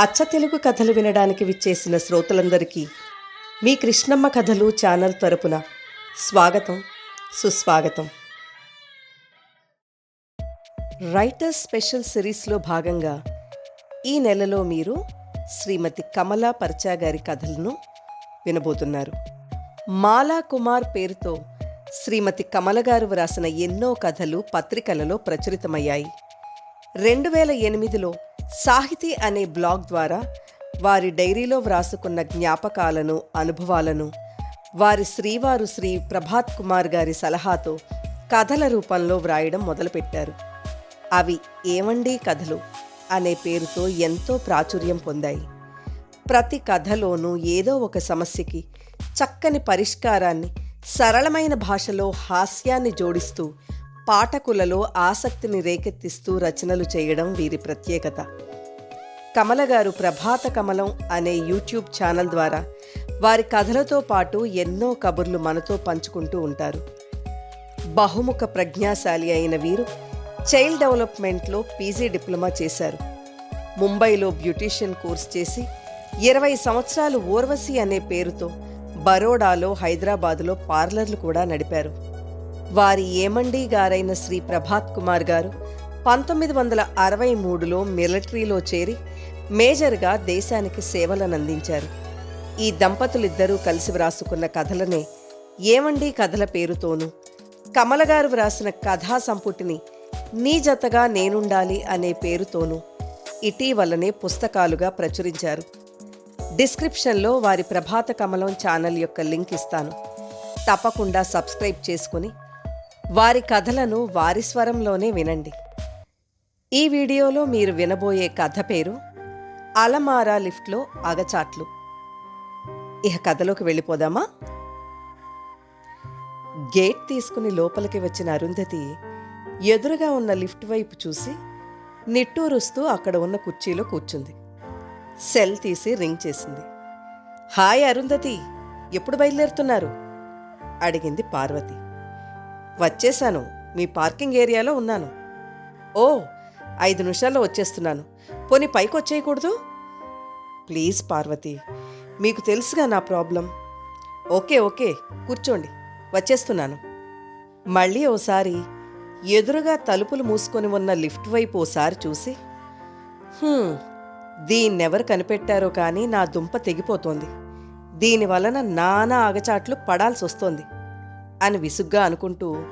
అచ్చ తెలుగు కథలు వినడానికి విచ్చేసిన శ్రోతలందరికీ మీ కృష్ణమ్మ కథలు ఛానల్ తరపున స్వాగతం సుస్వాగతం. రైటర్స్ స్పెషల్ సిరీస్లో భాగంగా ఈ నెలలో మీరు శ్రీమతి కమలా పర్చా గారి కథలను వినబోతున్నారు. మాలా కుమార్ పేరుతో శ్రీమతి కమల గారు వ్రాసిన ఎన్నో కథలు పత్రికలలో ప్రచురితమయ్యాయి. రెండు వేల ఎనిమిదిలో సాహితీ అనే బ్లాగ్ ద్వారా వారి డైరీలో వ్రాసుకున్న జ్ఞాపకాలను అనుభవాలను వారి శ్రీవారు శ్రీ ప్రభాత్ కుమార్ గారి సలహాతో కథల రూపంలో వ్రాయడం మొదలుపెట్టారు. అవి ఏమండి కథలు అనే పేరుతో ఎంతో ప్రాచుర్యం పొందాయి. ప్రతి కథలోనూ ఏదో ఒక సమస్యకి చక్కని పరిష్కారాన్ని సరళమైన భాషలో హాస్యాన్ని జోడిస్తూ పాఠకులలో ఆసక్తిని రేకెత్తిస్తూ రచనలు చేయడం వీరి ప్రత్యేకత. కమల గారు ప్రభాత కమలం అనే యూట్యూబ్ ఛానల్ ద్వారా వారి కథలతో పాటు ఎన్నో కబుర్లు మనతో పంచుకుంటూ ఉంటారు. బహుముఖ ప్రజ్ఞాశాలి అయిన వీరు చైల్డ్ డెవలప్మెంట్లో పీజీ డిప్లొమా చేశారు. ముంబైలో బ్యూటీషియన్ కోర్స్ చేసి ఇరవై సంవత్సరాలు ఊర్వశి అనే పేరుతో బరోడాలో హైదరాబాదులో పార్లర్లు కూడా నడిపారు. వారి ఏమండి గారైన శ్రీ ప్రభాత్ కుమార్ గారు పంతొమ్మిది వందల అరవై మూడులో మిలిటరీలో చేరి మేజర్గా దేశానికి సేవలను అందించారు. ఈ దంపతులిద్దరూ కలిసి వ్రాసుకున్న కథలనే ఏమండి కథల పేరుతోనూ కమల గారు వ్రాసిన కథా సంపుటిని నీ జతగా నేనుండాలి అనే పేరుతోనూ ఇటీవలనే పుస్తకాలుగా ప్రచురించారు. డిస్క్రిప్షన్లో వారి ప్రభాత కమలం ఛానల్ యొక్క లింక్ ఇస్తాను. తప్పకుండా సబ్స్క్రైబ్ చేసుకుని వారి కథలను వారి స్వరంలోనే వినండి. ఈ వీడియోలో మీరు వినబోయే కథ పేరు అలమారా లిఫ్ట్లో అగచాట్లు. ఇక కథలోకి వెళ్ళిపోదామా? గేట్ తీసుకుని లోపలికి వచ్చిన అరుంధతి ఎదురుగా ఉన్న లిఫ్ట్ వైపు చూసి నిట్టూరుస్తూ అక్కడ ఉన్న కుర్చీలో కూర్చుంది. సెల్ తీసి రింగ్ చేసింది. హాయ్ అరుంధతి ఎప్పుడు బయలుదేరుతున్నారు? అడిగింది పార్వతి. వచ్చేశాను. మీ పార్కింగ్ ఏరియాలో ఉన్నాను. ఓ ఐదు నిమిషాల్లో వచ్చేస్తున్నాను. పోనీ పైకి వచ్చేయకూడదు ప్లీజ్ పార్వతి మీకు తెలుసుగా నా ప్రాబ్లం. ఓకే ఓకే కూర్చోండి. వచ్చేస్తున్నాను. మళ్ళీ ఓసారి ఎదురుగా తలుపులు మూసుకొని ఉన్న లిఫ్ట్ వైపు ఓసారి చూసి దీన్నెవరు కనిపెట్టారో కానీ నా దుంప తెగిపోతోంది. దీని వలన నానా అగచాట్లు పడాల్సి వస్తోంది అని విసుగ్గా అనుకుంటూ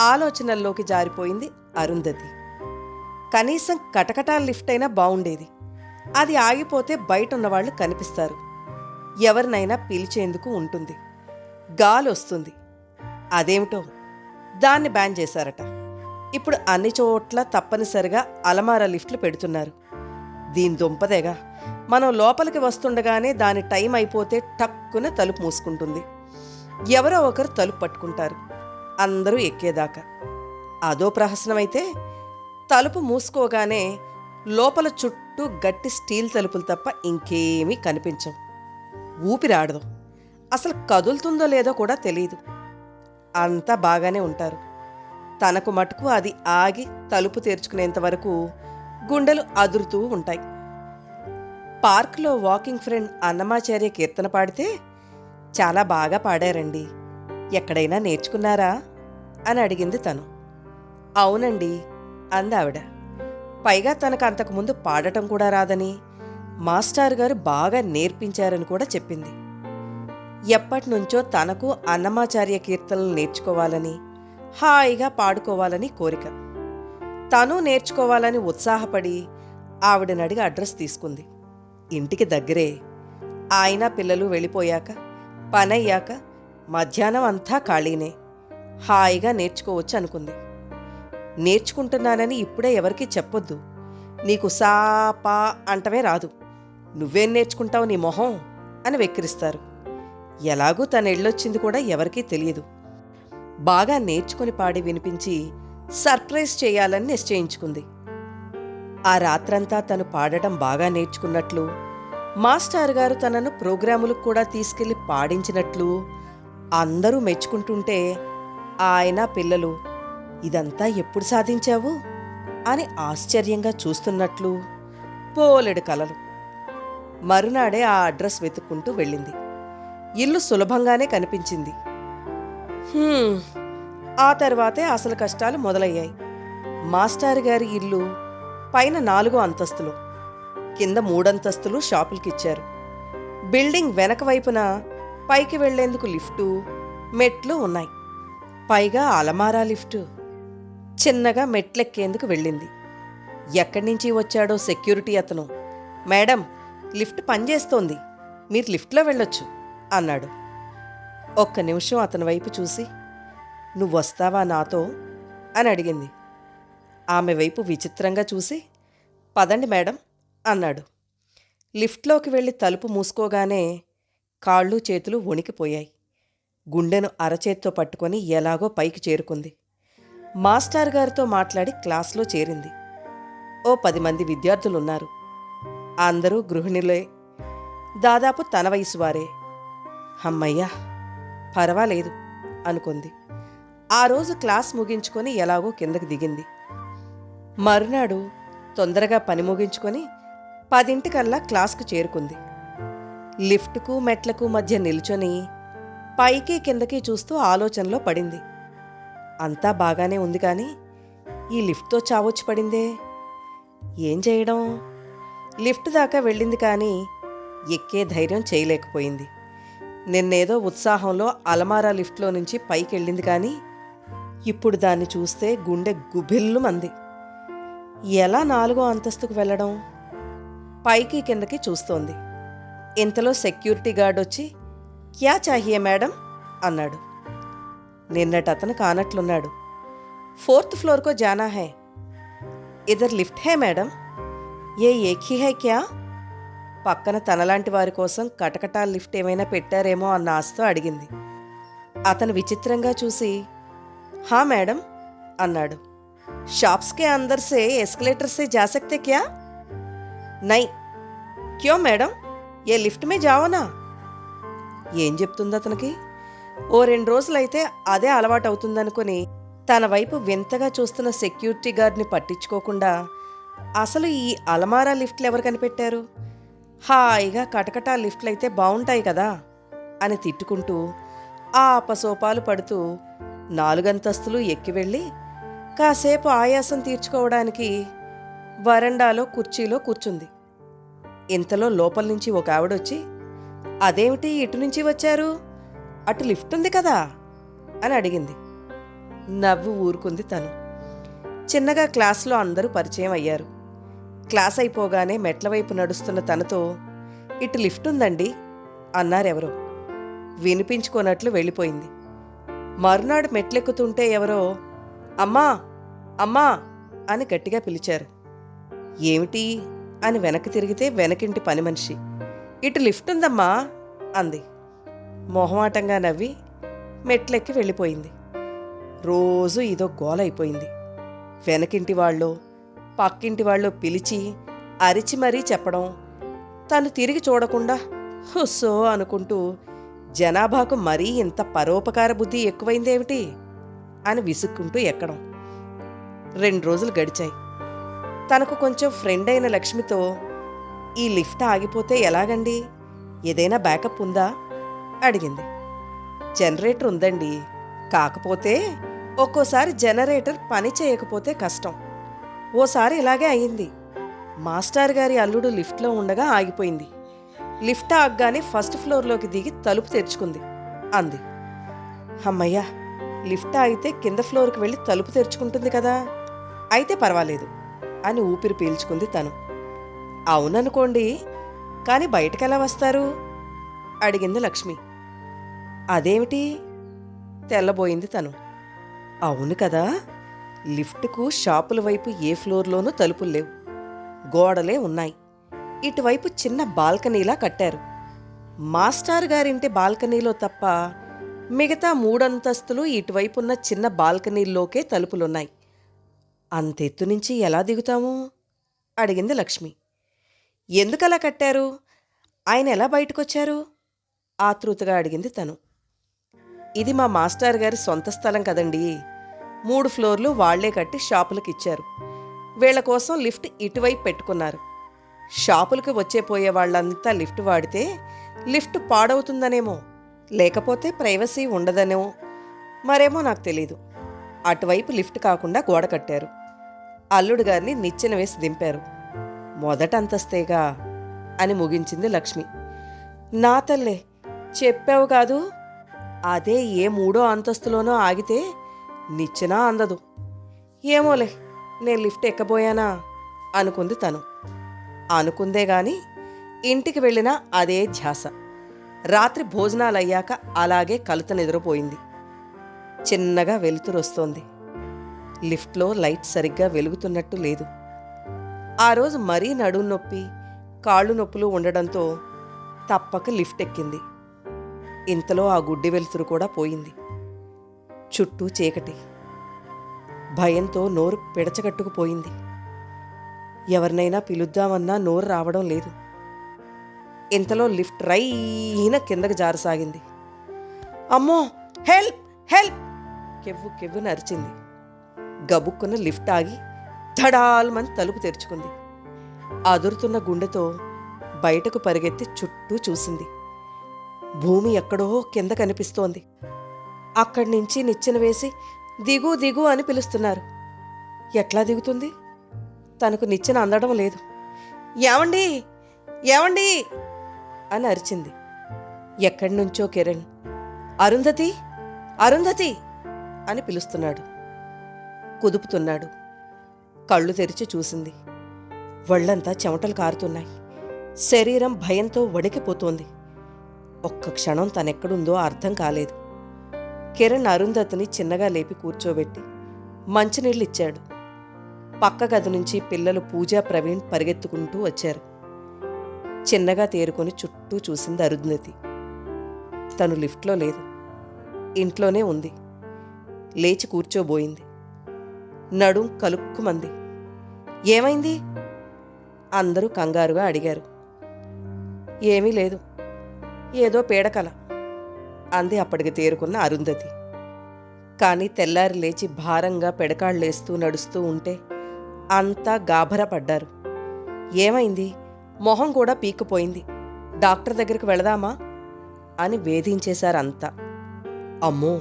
ఆలోచనల్లోకి జారిపోయింది అరుంధతి. కనీసం కటకటా లిఫ్ట్ అయినా బాగుండేది అది ఆగిపోతే బయట ఉన్నవాళ్ళు కనిపిస్తారు. ఎవరినైనా పిలిచేందుకు ఉంటుంది. గాలి వస్తుంది అదేమిటో దాన్ని బ్యాన్ చేశారట. ఇప్పుడు అన్ని చోట్ల తప్పనిసరిగా అలమార లిఫ్ట్లు పెడుతున్నారు. దీని దుంపదేగా మనం లోపలికి వస్తుండగానే దాని టైం అయిపోతే టక్కున తలుపు మూసుకుంటుంది. ఎవరో ఒకరు తలుపు పట్టుకుంటారు. అందరూ ఎక్కేదాకా. అదో ప్రహసనమైతే తలుపు మూసుకోగానే లోపల చుట్టూ గట్టి స్టీల్ తలుపులు తప్ప ఇంకేమీ కనిపించవు. ఊపిరాడదు అసలు కదులుతుందో లేదో కూడా తెలియదు అంతా బాగానే ఉంటారు. తనకు మటుకు అది ఆగి తలుపు తెరుచుకునేంత వరకు గుండెలు అదురుతూ ఉంటాయి. పార్క్లో వాకింగ్ ఫ్రెండ్ అన్నమాచార్య కీర్తన పాడితే చాలా బాగా పాడారండి. ఎక్కడైనా నేర్చుకున్నారా? అని అడిగింది తను. అవునండి అంది ఆవిడ పైగా తనకు అంతకుముందు పాడటం కూడా రాదని మాస్టర్ గారు బాగా నేర్పించారని కూడా చెప్పింది. ఎప్పటినుంచో తనకు అన్నమాచార్య కీర్తనలు నేర్చుకోవాలని హాయిగా పాడుకోవాలని కోరిక. తను నేర్చుకోవాలని ఉత్సాహపడి ఆవిడనడిగి అడ్రస్ తీసుకుంది. ఇంటికి దగ్గరే. ఆయన పిల్లలు వెళ్ళిపోయాక పనయ్యాక మధ్యాహ్నం అంతా ఖాళీనే. హాయిగా నేర్చుకోవచ్చు అనుకుంది. నేర్చుకుంటున్నానని ఇప్పుడే ఎవరికీ చెప్పొద్దు. నీకు సాపా అంటమే రాదు. నువ్వేం నేర్చుకుంటావు నీ మొహం? అని వెక్కిరిస్తారు. ఎలాగూ తన ఎళ్ళొచ్చింది కూడా ఎవరికీ తెలియదు. బాగా నేర్చుకుని పాడి వినిపించి సర్ప్రైజ్ చేయాలని నిశ్చయించుకుంది. ఆ రాత్రంతా తను పాడటం బాగా నేర్చుకున్నట్లు మాస్టర్ గారు తనను ప్రోగ్రాములకు కూడా తీసుకెళ్ళి పాడించినట్లు అందరూ మెచ్చుకుంటుంటే ఆయన పిల్లలు ఇదంతా ఎప్పుడు సాధించావు? అని ఆశ్చర్యంగా చూస్తున్నట్లు పోలెడు కలలు. మరునాడే ఆ అడ్రస్ వెతుక్కుంటూ వెళ్ళింది. ఇల్లు సులభంగానే కనిపించింది. ఆ తర్వాతే అసలు కష్టాలు మొదలయ్యాయి. మాస్టారు గారి ఇల్లు పైన నాలుగో అంతస్తులు. కింద మూడంతస్తులు షాపులకిచ్చారు. బిల్డింగ్ వెనక వైపున పైకి వెళ్ళేందుకు లిఫ్టు మెట్లు ఉన్నాయి. పైగా అలమారా లిఫ్టు. చిన్నగా మెట్లెక్కేందుకు వెళ్ళింది. ఎక్కడి నుంచి వచ్చాడో సెక్యూరిటీ అతను. మేడం లిఫ్ట్ పనిచేస్తోంది. మీరు లిఫ్ట్లో వెళ్ళొచ్చు అన్నాడు. ఒక్క నిమిషం అతని వైపు చూసి నువ్వు వస్తావా నాతో? అని అడిగింది. ఆమె వైపు విచిత్రంగా చూసి పదండి మేడం. అన్నాడు. లిఫ్ట్లోకి వెళ్ళి తలుపు మూసుకోగానే కాళ్ళు చేతులు వణికిపోయాయి. గుండెను అరచేత్తో పట్టుకొని ఎలాగో పైకి చేరుకుంది. మాస్టర్ గారితో మాట్లాడి క్లాస్లో చేరింది. ఓ పది మంది విద్యార్థులున్నారు. అందరూ గృహిణులే. దాదాపు తన వయసు వారే. అమ్మయ్యా పర్వాలేదు అనుకుంది. ఆ రోజు క్లాస్ ముగించుకొని ఎలాగో కిందకి దిగింది. మరునాడు తొందరగా పని ముగించుకొని పదింటికల్లా క్లాస్కు చేరుకుంది. లిఫ్ట్కు మెట్లకు మధ్య నిల్చొని పైకి కిందకి చూస్తూ ఆలోచనలో పడింది. అంతా బాగానే ఉంది కానీ ఈ లిఫ్ట్తో చావొచ్చి పడిందే? ఏం చేయడం? లిఫ్ట్ దాకా వెళ్ళింది కానీ ఎక్కే ధైర్యం చేయలేకపోయింది. నిన్నేదో ఉత్సాహంలో అలమారా లిఫ్ట్లో నుంచి పైకి వెళ్ళింది కానీ ఇప్పుడు దాన్ని చూస్తే గుండె గుబిల్లు మంది ఎలా నాలుగో అంతస్తుకు వెళ్ళడం? పైకి కిందకి చూస్తోంది. ఇంతలో సెక్యూరిటీ గార్డ్ వచ్చి క్యా చాహియే మేడం? అన్నాడు. నిన్నటి అతను కానట్లున్నాడు. ఫోర్త్ ఫ్లోర్కో జానా హే. ఇదర్ లిఫ్ట్ హే మేడం? ఏ ఏఖీ హే క్యా? పక్కన తనలాంటి వారి కోసం కటకటా లిఫ్ట్ ఏమైనా పెట్టారేమో అన్న ఆశతో అడిగింది. అతను విచిత్రంగా చూసి హా మేడం? అన్నాడు. షాప్స్కే అందర్సే ఎస్కలేటర్సే జాసక్తే క్యా? నై క్యో మేడం ఏ లిఫ్ట్ మే జావనా? ఏం చెప్తుంది అతనికి? ఓ రెండు రోజులైతే అదే అలవాటు అవుతుందనుకుని తన వైపు వింతగా చూస్తున్న సెక్యూరిటీ గార్డ్ని పట్టించుకోకుండా అసలు ఈ అలమారా లిఫ్ట్లు ఎవరు కనిపెట్టారు? హాయిగా కటకటా లిఫ్ట్లు అయితే బాగుంటాయి కదా అని తిట్టుకుంటూ ఆ అపసోపాలు పడుతూ నాలుగంతస్తులు ఎక్కి వెళ్ళి కాసేపు ఆయాసం తీర్చుకోవడానికి వరండాలో కుర్చీలో కూర్చుంది. ఇంతలో లోపల నుంచి ఒక ఆవిడొచ్చి అదేమిటి ఇటు నుంచి వచ్చారు? అటు లిఫ్ట్ ఉంది కదా? అని అడిగింది. నవ్వు ఊరుకుంది తను. చిన్నగా క్లాస్లో అందరూ పరిచయం అయ్యారు. క్లాస్ అయిపోగానే మెట్ల వైపు నడుస్తున్న తనతో ఇటు లిఫ్ట్ ఉందండి అన్నారెవరో. వినిపించుకోనట్లు వెళ్ళిపోయింది. మరునాడు మెట్లెక్కుతుంటే ఎవరో అమ్మా అమ్మా అని గట్టిగా పిలిచారు. ఏమిటి? అని వెనక్కి తిరిగితే వెనకింటి పని మనిషి. ఇటు లిఫ్ట్ ఉందమ్మా అంది. మొహమాటంగా నవ్వి మెట్లెక్కి వెళ్ళిపోయింది. రోజు ఇదో గోల అయిపోయింది. వెనకింటి వాళ్ళు పక్కింటి వాళ్ళు పిలిచి అరిచి మరీ చెప్పడం తను తిరిగి చూడకుండా హుస్సో అనుకుంటూ జనాభాకు మరీ ఇంత పరోపకార బుద్ధి ఎక్కువైందేమిటి? అని విసుక్కుంటూ ఎక్కడం. రెండు రోజులు గడిచాయి. తనకు కొంచెం ఫ్రెండ్ అయిన లక్ష్మితో ఈ లిఫ్ట్ ఆగిపోతే ఎలాగండి? ఏదైనా బ్యాకప్ ఉందా? అడిగింది. జనరేటర్ ఉందండి. కాకపోతే ఒక్కోసారి జనరేటర్ పని చేయకపోతే కష్టం. ఓసారి ఇలాగే అయింది. మాస్టర్ గారి అల్లుడు లిఫ్ట్లో ఉండగా ఆగిపోయింది. లిఫ్ట్ ఆగ్గానే ఫస్ట్ ఫ్లోర్లోకి దిగి తలుపు తెరుచుకుంది. అంది. అమ్మయ్యా లిఫ్ట్ ఆగితే కింద ఫ్లోర్కి వెళ్ళి తలుపు తెరుచుకుంటుంది కదా. అయితే పర్వాలేదు. అని ఊపిరి పీల్చుకుంది తను. అవుననుకోండి కానీ బయటకెలా వస్తారు? అడిగింది లక్ష్మి. అదేమిటి? తెల్లబోయింది తను. అవును కదా లిఫ్ట్కు షాపుల వైపు ఏ ఫ్లోర్లోనూ తలుపులు లేవు. గోడలే ఉన్నాయి. ఇటువైపు చిన్న బాల్కనీలా కట్టారు. మాస్టర్ గారింటి బాల్కనీలో తప్ప మిగతా మూడంతస్తులు ఇటువైపున్న చిన్న బాల్కనీల్లోకే తలుపులున్నాయి. అంతెత్తు నుంచి ఎలా దిగుతాము? అడిగింది లక్ష్మి. ఎందుకలా కట్టారు? ఆయన ఎలా బయటకొచ్చారు? ఆతృతగా అడిగింది తను. ఇది మా మాస్టర్ గారి సొంత స్థలం కదండి. మూడు ఫ్లోర్లు వాళ్ళే కట్టి షాపులకు ఇచ్చారు వీళ్ళ కోసం లిఫ్ట్ ఇటువైపు పెట్టుకున్నారు. షాపులకు వచ్చే పోయే వాళ్ళంతా లిఫ్ట్ వాడితే లిఫ్ట్ పాడవుతుందనేమో. లేకపోతే ప్రైవసీ ఉండదనేమో. మరేమో నాకు తెలీదు. అటువైపు లిఫ్ట్ కాకుండా గోడ కట్టారు. అల్లుడు గారిని నిచ్చెన వేసి దింపారు. మొదట అంతస్తేగా అని ముగించింది లక్ష్మి. నా తల్లే చెప్పావు కాదు. అదే ఏ మూడో అంతస్తులోనో ఆగితే నిచ్చెనా అందదు. ఏమోలే నేను లిఫ్ట్ ఎక్కబోయానా? అనుకుంది తను. అనుకుందే గాని ఇంటికి వెళ్ళినా అదే ధ్యాస. రాత్రి భోజనాలయ్యాక అలాగే కలుత నిద్రపోయింది. చిన్నగా వెలుతురు వస్తోంది లిఫ్ట్లో లైట్ సరిగ్గా వెలుగుతున్నట్టు లేదు. ఆ రోజు మరీ నడుం నొప్పి కాళ్ళు నొప్పులు ఉండడంతో తప్పక లిఫ్ట్ ఎక్కింది. ఇంతలో ఆ గుడ్డి వెలుతురు కూడా పోయింది. చుట్టూ చీకటి. భయంతో నోరు పిడచగట్టుకుపోయింది. ఎవరినైనా పిలుద్దామన్నా నోరు రావడం లేదు. ఇంతలో లిఫ్ట్ రైన కిందకి జారసాగింది. అమ్మో! హెల్ప్! హెల్ప్! కెవ్వు కెవ్వు నరిచింది. గబుక్కున లిఫ్ట్ ఆగి ధడాల్మని తలుపు తెరుచుకుంది. అదురుతున్న గుండెతో బయటకు పరిగెత్తి చుట్టూ చూసింది. భూమి ఎక్కడో కింద కనిపిస్తోంది. అక్కడి నుంచి నిచ్చెన వేసి దిగు దిగు అని పిలుస్తున్నారు. ఎట్లా దిగుతుంది? తనకు నిచ్చెన అందడం లేదు. ఏమండి ఏమండి అని అరిచింది. ఎక్కడి నుంచో కిరణ్. అరుంధతి? అరుంధతి? అని పిలుస్తున్నాడు. కుదుపుతున్నాడు. కళ్ళు తెరిచి చూసింది. వళ్ళంతా చెమటలు కారుతున్నాయి. శరీరం భయంతో వణికిపోతోంది. ఒక్క క్షణం తనెక్కడుందో అర్థం కాలేదు. కిరణ్ అరుంధతిని చిన్నగా లేపి కూర్చోబెట్టి మంచినీళ్ళిచ్చాడు. పక్క గది నుంచి పిల్లలు పూజా ప్రవీణ్ పరిగెత్తుకుంటూ వచ్చారు. చిన్నగా తేరుకొని చుట్టూ చూసింది అరుంధతి. తను లిఫ్ట్లో లేదు. ఇంట్లోనే ఉంది. లేచి కూర్చోబోయింది. నడుం కలుక్కుమంది. ఏమైంది? అందరూ కంగారుగా అడిగారు. ఏమీ లేదు. ఏదో పీడకల అంది అప్పటికి తేరుకున్న అరుంధతి. కానీ తెల్లారి లేచి భారంగా పెడకాళ్ళేస్తూ నడుస్తూ ఉంటే అంతా గాభరపడ్డారు. ఏమైంది? మొహం కూడా పీక్కుపోయింది. డాక్టర్ దగ్గరికి వెళదామా? అని వేధించేశారంతా. అమ్మో!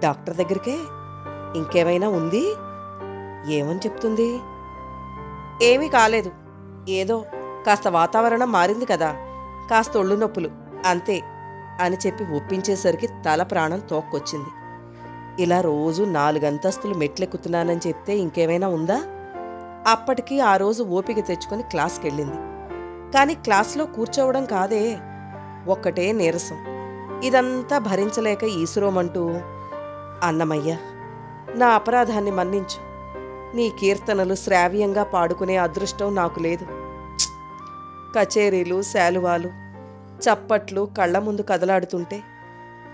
డాక్టర్ దగ్గరికే ఇంకేమైనా ఉంది? ఏమని చెప్తుంది? ఏమీ కాలేదు. ఏదో కాస్త వాతావరణం మారింది కదా. కాస్త ఒళ్ళు నొప్పులు. అంతే అని చెప్పి ఒప్పించేసరికి తల ప్రాణం తోక్కొచ్చింది. ఇలా రోజు నాలుగంతస్తులు మెట్లెక్కుతున్నానని చెప్తే ఇంకేమైనా ఉందా? అప్పటికి ఆ రోజు ఓపిక తెచ్చుకొని క్లాస్కి వెళ్ళింది కానీ క్లాస్లో కూర్చోవడం కాదే. ఒక్కటే నీరసం. ఇదంతా భరించలేక ఈశ్వరోమంటూ అన్నమయ్య నా అపరాధాన్ని మన్నించు. నీ కీర్తనలు శ్రావ్యంగా పాడుకునే అదృష్టం నాకు లేదు. కచేరీలు శాలువాలు చప్పట్లు కళ్ళ ముందు కదలాడుతుంటే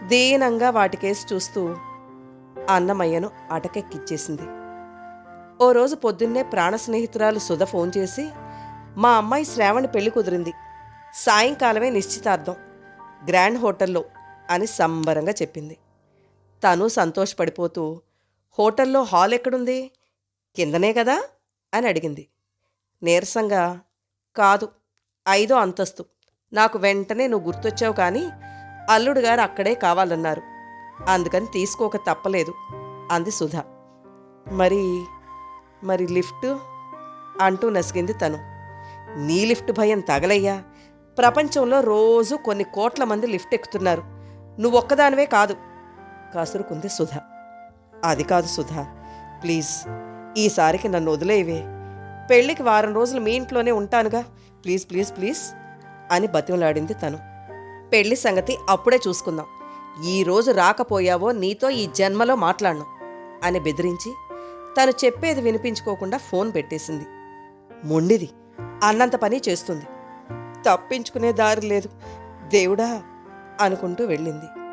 దీనంగా వాటికేసి చూస్తూ అన్నమయ్యను అటకెక్కిచ్చేసింది. ఓ రోజు పొద్దున్నే ప్రాణ స్నేహితురాలు సుధ ఫోన్ చేసి మా అమ్మాయి శ్రావణి పెళ్ళి కుదిరింది. సాయంకాలమే నిశ్చితార్థం. గ్రాండ్ హోటల్లో అని సంబరంగా చెప్పింది. తను సంతోషపడిపోతూ హోటల్లో హాల్ ఎక్కడుంది? కిందనే కదా? అని అడిగింది. నీరసంగా కాదు ఐదో అంతస్తు. నాకు వెంటనే నువ్వు గుర్తొచ్చావు కానీ అల్లుడు గారు అక్కడే కావాలన్నారు. అందుకని తీసుకోక తప్పలేదు అంది సుధ. మరి మరి లిఫ్ట్? అంటూ నసిగింది తను. నీ లిఫ్ట్ భయం తగలయ్యా. ప్రపంచంలో రోజు కొన్ని కోట్ల మంది లిఫ్ట్ ఎక్కుతున్నారు. నువ్వొక్కదానివే కాదు. కాసురుకుంది సుధ. అది కాదు సుధా ప్లీజ్ ఈసారికి నన్ను వదిలేవే పెళ్ళికి వారం రోజులు మీ ఇంట్లోనే ఉంటానుగా. ప్లీజ్ ప్లీజ్ ప్లీజ్ అని బతిమలాడింది తను. పెళ్ళి సంగతి అప్పుడే చూసుకుందాం. ఈ రోజు రాకపోయావో నీతో ఈ జన్మలో మాట్లాడను అని బెదిరించి తను చెప్పేది వినిపించుకోకుండా ఫోన్ పెట్టేసింది. మొండిది అన్నంత పని చేస్తుంది. తప్పించుకునే దారి లేదు. దేవుడా అనుకుంటూ వెళ్ళింది.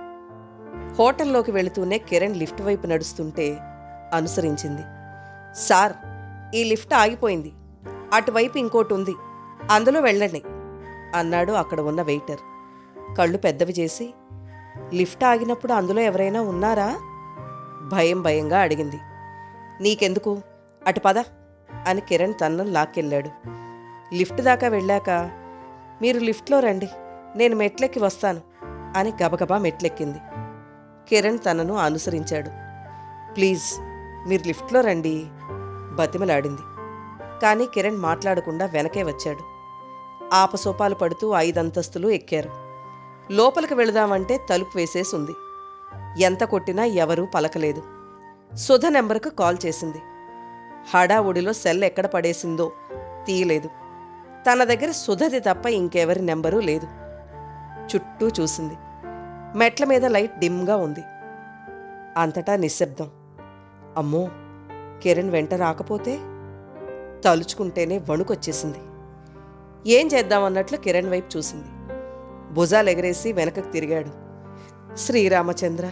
హోటల్లోకి వెళుతూనే కిరణ్ లిఫ్ట్ వైపు నడుస్తుంటే అనుసరించింది. సార్ ఈ లిఫ్ట్ ఆగిపోయింది. అటువైపు ఇంకోటి ఉంది. అందులో వెళ్ళండి అన్నాడు అక్కడ ఉన్న వెయిటర్. కళ్ళు పెద్దవి చేసి లిఫ్ట్ ఆగినప్పుడు అందులో ఎవరైనా ఉన్నారా? భయం భయంగా అడిగింది. నీకెందుకు? అటు పద అని కిరణ్ తన్నం లాక్కెళ్ళాడు. లిఫ్ట్ దాకా వెళ్ళాక మీరు లిఫ్ట్లో రండి. నేను మెట్లెక్కి వస్తాను అని గబగబా మెట్లెక్కింది. కిరణ్ తనను అనుసరించాడు. ప్లీజ్ మీరు లిఫ్ట్లో రండి బతిమలాడింది. కానీ కిరణ్ మాట్లాడకుండా వెనకే వచ్చాడు. ఆపసోపాలు పడుతూ ఐదంతస్తులు ఎక్కారు. లోపలికి వెళదామంటే తలుపు వేసేసి ఉంది ఎంత కొట్టినా ఎవరూ పలకలేదు. సుధ నెంబర్కు కాల్ చేసింది. హడావుడిలో సెల్ ఎక్కడ పడేసిందో తీయలేదు. తన దగ్గర సుధది తప్ప ఇంకెవరి నెంబరు లేదు. చుట్టూ చూసింది. మెట్ల మీద లైట్ డిమ్గా ఉంది. అంతటా నిశ్శబ్దం. అమ్మో కిరణ్ వెంట రాకపోతే తలుచుకుంటేనే వణుకొచ్చేసింది. ఏం చేద్దామన్నట్లు కిరణ్ వైపు చూసింది. భుజాలు ఎగరేసి వెనకకు తిరిగాడు. శ్రీరామచంద్ర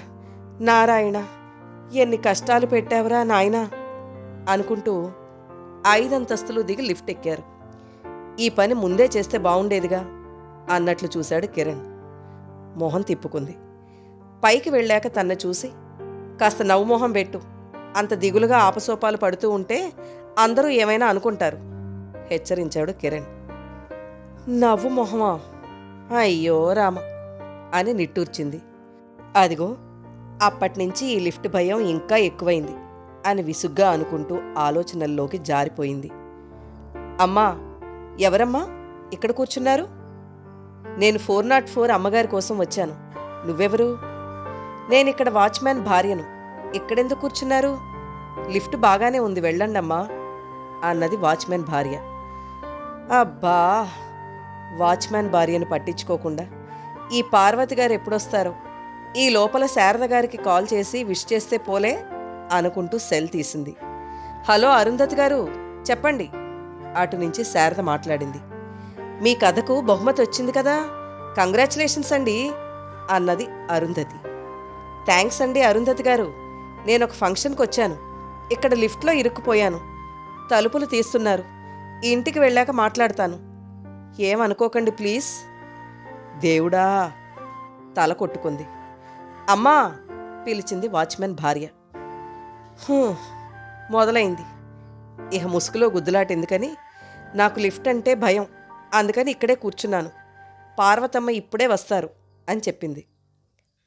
నారాయణ ఎన్ని కష్టాలు పెట్టావురా నాయనా అనుకుంటూ ఐదంతస్తులు దిగి లిఫ్ట్ ఎక్కారు. ఈ పని ముందే చేస్తే బాగుండేదిగా అన్నట్లు చూశాడు కిరణ్. మొహం తిప్పుకుంది. పైకి వెళ్ళాక తన్ను చూసి కాస్త నవ్వుమొహం పెట్టు. అంత దిగులుగా ఆపసోపాలు పడుతూ ఉంటే అందరూ ఏమైనా అనుకుంటారు హెచ్చరించాడు కిరణ్. నవ్వు మొహమా? అయ్యో రామ అని నిట్టూర్చింది. అదిగో అప్పటినుంచి ఈ లిఫ్ట్ భయం ఇంకా ఎక్కువైంది అని విసుగ్గా అనుకుంటూ ఆలోచనల్లోకి జారిపోయింది. అమ్మా ఎవరమ్మా? ఇక్కడ కూర్చున్నారు? నేను ఫోర్ నాట్ ఫోర్ అమ్మగారి కోసం వచ్చాను. నువ్వెవరు? నేను ఇక్కడ వాచ్మ్యాన్ భార్యను. ఇక్కడెందుకు కూర్చున్నారు? లిఫ్ట్ బాగానే ఉంది వెళ్ళండమ్మా అన్నది వాచ్మ్యాన్ భార్య. అబ్బా వాచ్మ్యాన్ భార్యను పట్టించుకోకుండా. ఈ పార్వతి గారు ఎప్పుడొస్తారో? ఈ లోపల శారద గారికి కాల్ చేసి విష్ చేస్తే పోలే అనుకుంటూ సెల్ తీసింది. హలో అరుంధతి గారు చెప్పండి అటు నుంచి శారద మాట్లాడింది. మీ కథకు బహుమతి వచ్చింది కదా. కంగ్రాచులేషన్స్ అండి అన్నది అరుంధతి. థ్యాంక్స్ అండి అరుంధతి గారు. నేను ఒక ఫంక్షన్కి వచ్చాను. ఇక్కడ లిఫ్ట్లో ఇరుక్కుపోయాను. తలుపులు తీస్తున్నారు. ఇంటికి వెళ్ళాక మాట్లాడతాను. ఏమనుకోకండి ప్లీజ్. దేవుడా తల కొట్టుకుంది. అమ్మా పిలిచింది వాచ్మెన్ భార్య. మొదలైంది. ఇహ ముసుగులో గుద్దులాట ఎందుకని? నాకు లిఫ్ట్ అంటే భయం. అందుకని ఇక్కడే కూర్చున్నాను. పార్వతమ్మ ఇప్పుడే వస్తారు అని చెప్పింది.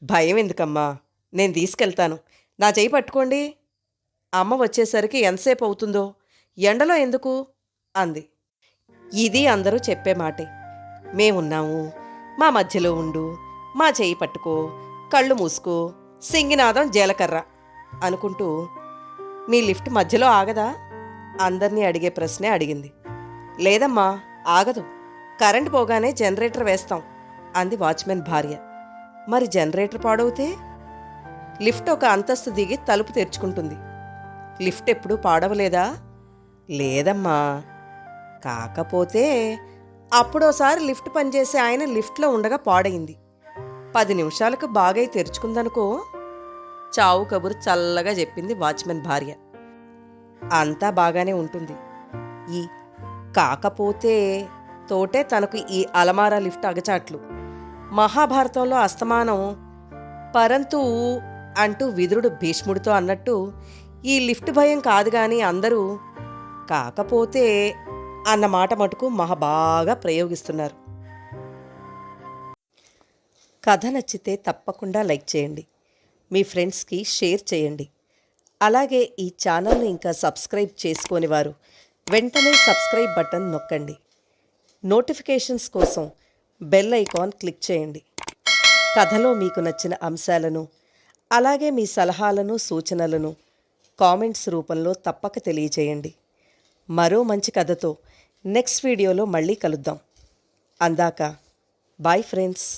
భయం ఎందుకమ్మా? నేను తీసుకెళ్తాను. నా చేయి పట్టుకోండి. అమ్మ వచ్చేసరికి ఎంతసేపు అవుతుందో? ఎండలో ఎందుకు? అంది. ఇది అందరూ చెప్పే మాటే. మేమున్నాము. మా మధ్యలో ఉండు. మా చేయి పట్టుకో. కళ్ళు మూసుకో. సింగినాదం జీలకర్ర అనుకుంటూ మీ లిఫ్ట్ మధ్యలో ఆగదా? అందరినీ అడిగే ప్రశ్నే అడిగింది. లేదమ్మా. ఆగదు. కరెంట్ పోగానే జనరేటర్ వేస్తాం అంది వాచ్మెన్ భార్య. మరి జనరేటర్ పాడవుతే? లిఫ్ట్ ఒక అంతస్తు దిగి తలుపు తెరుచుకుంటుంది. లిఫ్ట్ ఎప్పుడూ పాడవలేదా? లేదమ్మా. కాకపోతే అప్పుడోసారి లిఫ్ట్ పనిచేసే ఆయన లిఫ్ట్లో ఉండగా పాడైంది. పది నిమిషాలకు బాగై తెరుచుకుందనుకో? చావు కబురు చల్లగా చెప్పింది వాచ్మెన్ భార్య. అంతా బాగానే ఉంటుంది. ఈ కాకపోతే తోటే తనకు ఈ అలమారా లిఫ్ట్ అగచాట్లు. మహాభారతంలో అస్తమానం పరంతు అంటూ విదురుడు భీష్ముడితో అన్నట్టు ఈ లిఫ్ట్ భయం కాదు కానీ అందరూ కాకపోతే అన్న మాట మటుకు మహా బాగా ప్రయోగిస్తున్నారు. కథ నచ్చితే తప్పకుండా లైక్ చేయండి. మీ ఫ్రెండ్స్కి షేర్ చేయండి. అలాగే ఈ ఛానల్ని ఇంకా సబ్స్క్రైబ్ చేసుకోని వారు వెంటనే సబ్స్క్రైబ్ బటన్ నొక్కండి. నోటిఫికేషన్స్ కోసం బెల్ ఐకాన్ క్లిక్ చేయండి. కథలో మీకు నచ్చిన అంశాలను అలాగే మీ సలహాలను సూచనలను కామెంట్స్ రూపంలో తప్పక తెలియచేయండి. మరో మంచి కథతో నెక్స్ట్ వీడియోలో మళ్ళీ కలుద్దాం. అందాక బాయ్ ఫ్రెండ్స్.